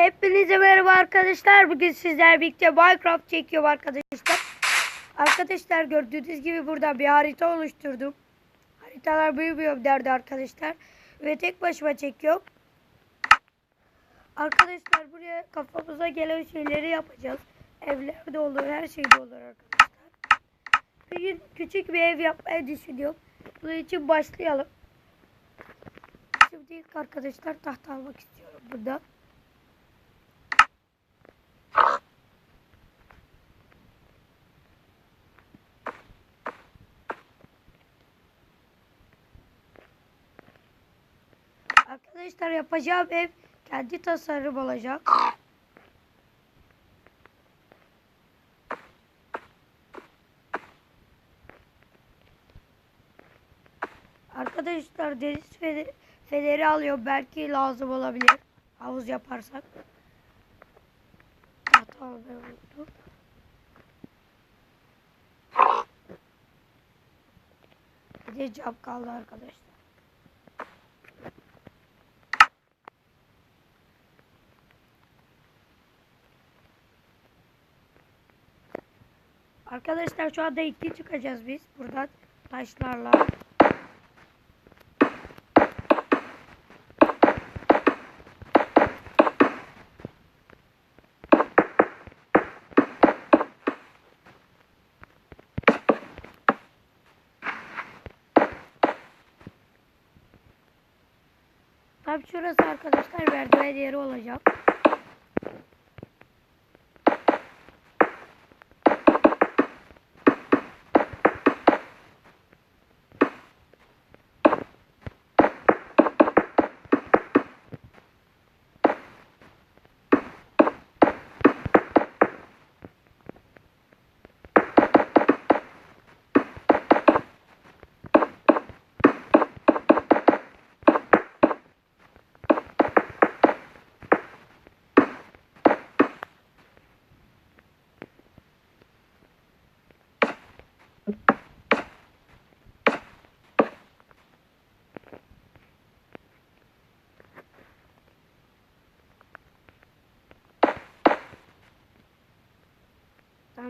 Hepinize merhaba arkadaşlar. Bugün sizler birlikte Minecraft çekiyorum arkadaşlar. Arkadaşlar gördüğünüz gibi burada bir harita oluşturdum. Haritalar büyümüyor derdi arkadaşlar. Ve tek başıma çekiyorum. Arkadaşlar buraya kafamıza gelen şeyleri yapacağız. Evlerde olur, her şeyde olur arkadaşlar. Bugün küçük bir ev yapmayı düşünüyorum. Bunun için başlayalım. Şimdi ilk arkadaşlar tahta almak istiyorum burada. Arkadaşlar yapacağım ev kendi tasarım olacak. Arkadaşlar deniz feneri alıyor. Belki lazım olabilir. Havuz yaparsak. Tahta almayı unuttum. Bir de cam kaldı arkadaşlar. Arkadaşlar şu anda iki çıkacağız biz buradan taşlarla. Tam şurası arkadaşlar merdiven yeri olacak.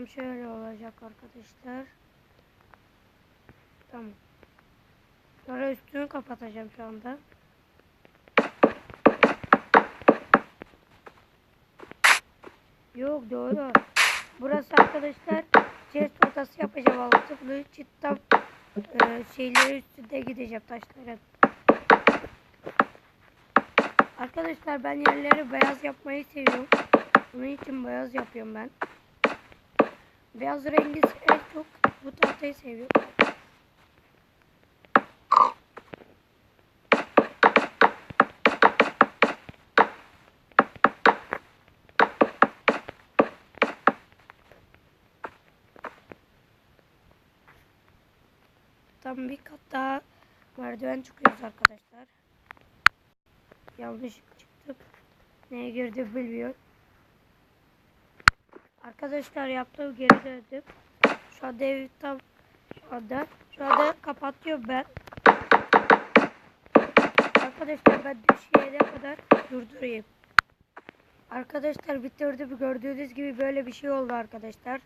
Tam şöyle olacak arkadaşlar. Tamam. Sonra üstünü kapatacağım şu anda. Yok doğru. Burası arkadaşlar chest ortası yapacağım altı. Bunun için tam e, şeyleri üstünde gideceğim taşların. Arkadaşlar ben yerleri beyaz yapmayı seviyorum. Bunun için beyaz yapıyorum ben. Beyaz rengi en çok bu tahtayı seviyorum. Tam bir kat daha merdiven çıkıyoruz arkadaşlar. Yanlış çıktık. Neye girdi bilmiyorum. Arkadaşlar yaptığım geri döndüm. Şu anda evi tam şu anda şu anda kapatıyorum ben. Arkadaşlar ben düşene kadar durdurayım. Arkadaşlar bitirdim. Gördüğünüz gibi böyle bir şey oldu arkadaşlar.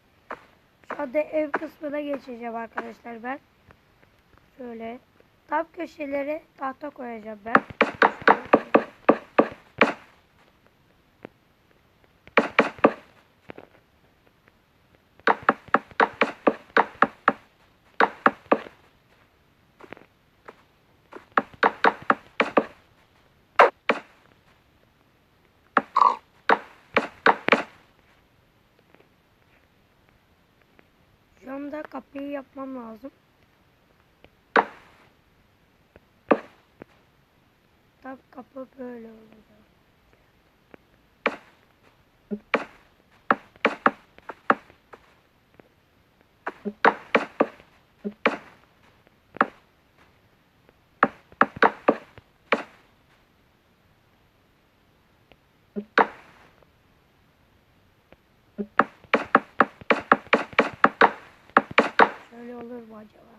Şu anda ev kısmına geçeceğim arkadaşlar ben. Şöyle tam köşelere tahta koyacağım ben. Anda kapıyı yapmam lazım. Tam kapı böyle olacak. acaba?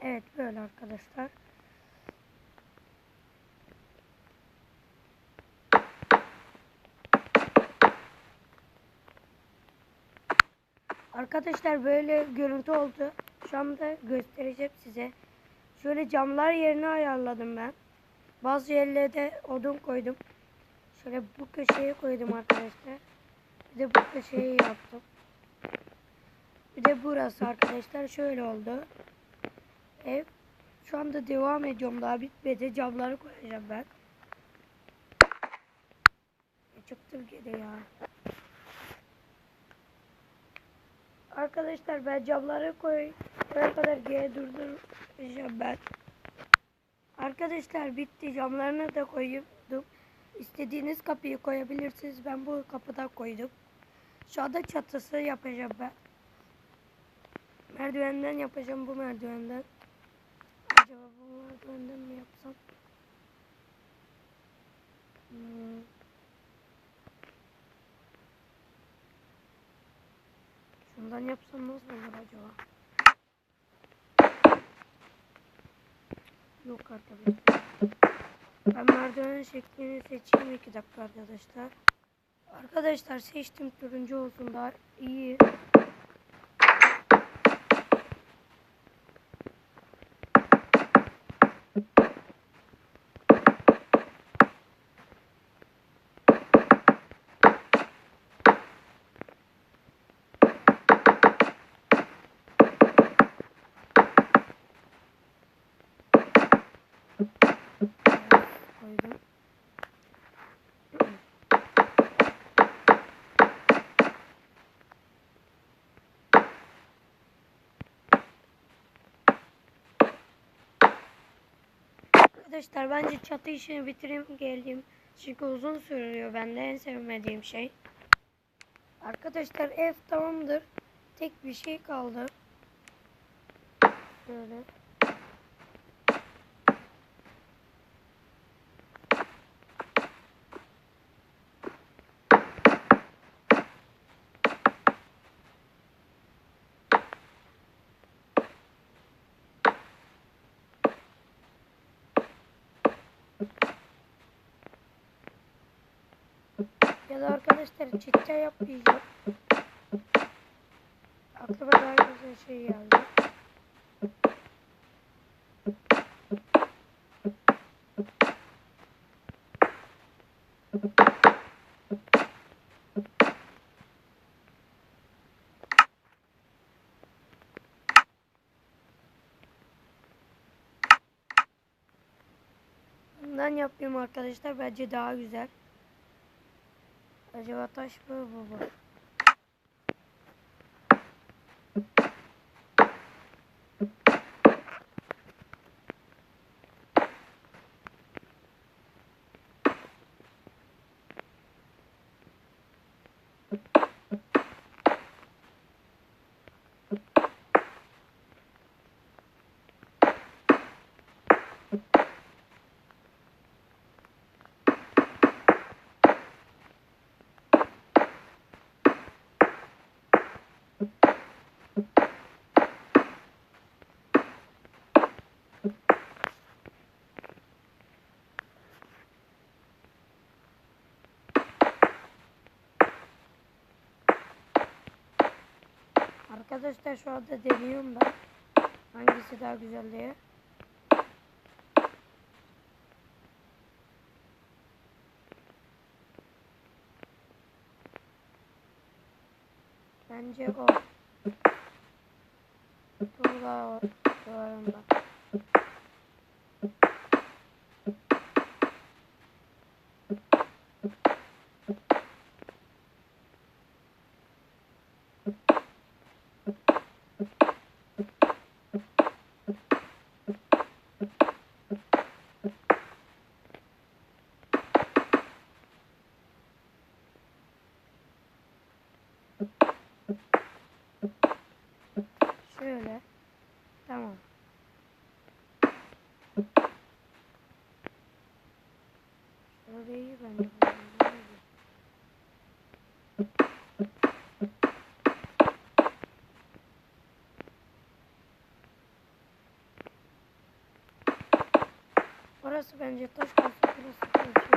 Evet böyle arkadaşlar. Arkadaşlar böyle görüntü oldu. Şu anda göstereceğim size. Şöyle camlar yerini ayarladım ben. Bazı yerlere odun koydum. Şöyle bu köşeye koydum arkadaşlar. Bir de bu köşeyi yaptım. Bir de burası arkadaşlar şöyle oldu. Ev şu anda devam ediyorum daha bitmedi. Camları koyacağım ben. E, Çıktım geri ya. Arkadaşlar ben camları koy koyana kadar geri durduracağım ben. Arkadaşlar bitti. Camlarını da koydum. İstediğiniz kapıyı koyabilirsiniz. Ben bu kapıda koydum. Şu anda çatısı yapacağım ben. Merdivenden yapacağım bu merdivenden. Acaba bu merdivenden mi yapsam? Hmm. Şundan yapsam nasıl olur acaba? Yok arkadaşlar. Ben merdiven şeklini seçeyim iki dakika arkadaşlar. Arkadaşlar seçtim turuncu olsun daha iyi. koydum. Arkadaşlar bence çatı işini bitireyim geleyim. Çünkü uzun sürüyor bende en sevmediğim şey. Arkadaşlar ev tamamdır. Tek bir şey kaldı. Böyle. Ya da arkadaşlar çiçeği yapmayacağım. Aklıma daha güzel şey geldi. Bundan yapayım arkadaşlar. Bence daha güzel. Acaba taş mı bu mu? Arkadaşlar şu anda deniyorum ben. Hangisi daha güzel diye. Bence o. Tuğla duvarında. Şöyle. Tamam. Şöyle iyi bence. Orası bence taş kalsa burası bir şey.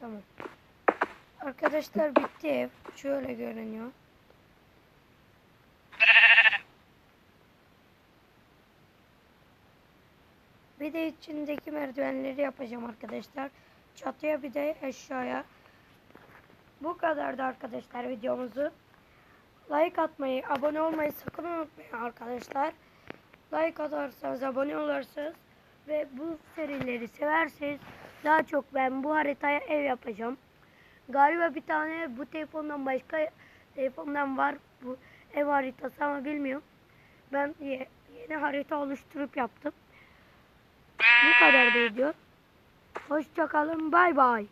Tamam. Arkadaşlar bitti ev. Şöyle görünüyor. Bir de içindeki merdivenleri yapacağım arkadaşlar. Çatıya bir de aşağıya. Bu kadardı arkadaşlar videomuzu. Like atmayı, abone olmayı sakın unutmayın arkadaşlar. Like atarsanız, abone olursanız ve bu serileri severseniz daha çok ben bu haritaya ev yapacağım. Galiba bir tane bu telefondan başka telefondan var bu ev haritası ama bilmiyorum. Ben ye- yeni harita oluşturup yaptım. Bu kadar video. Hoşçakalın. Bay bay.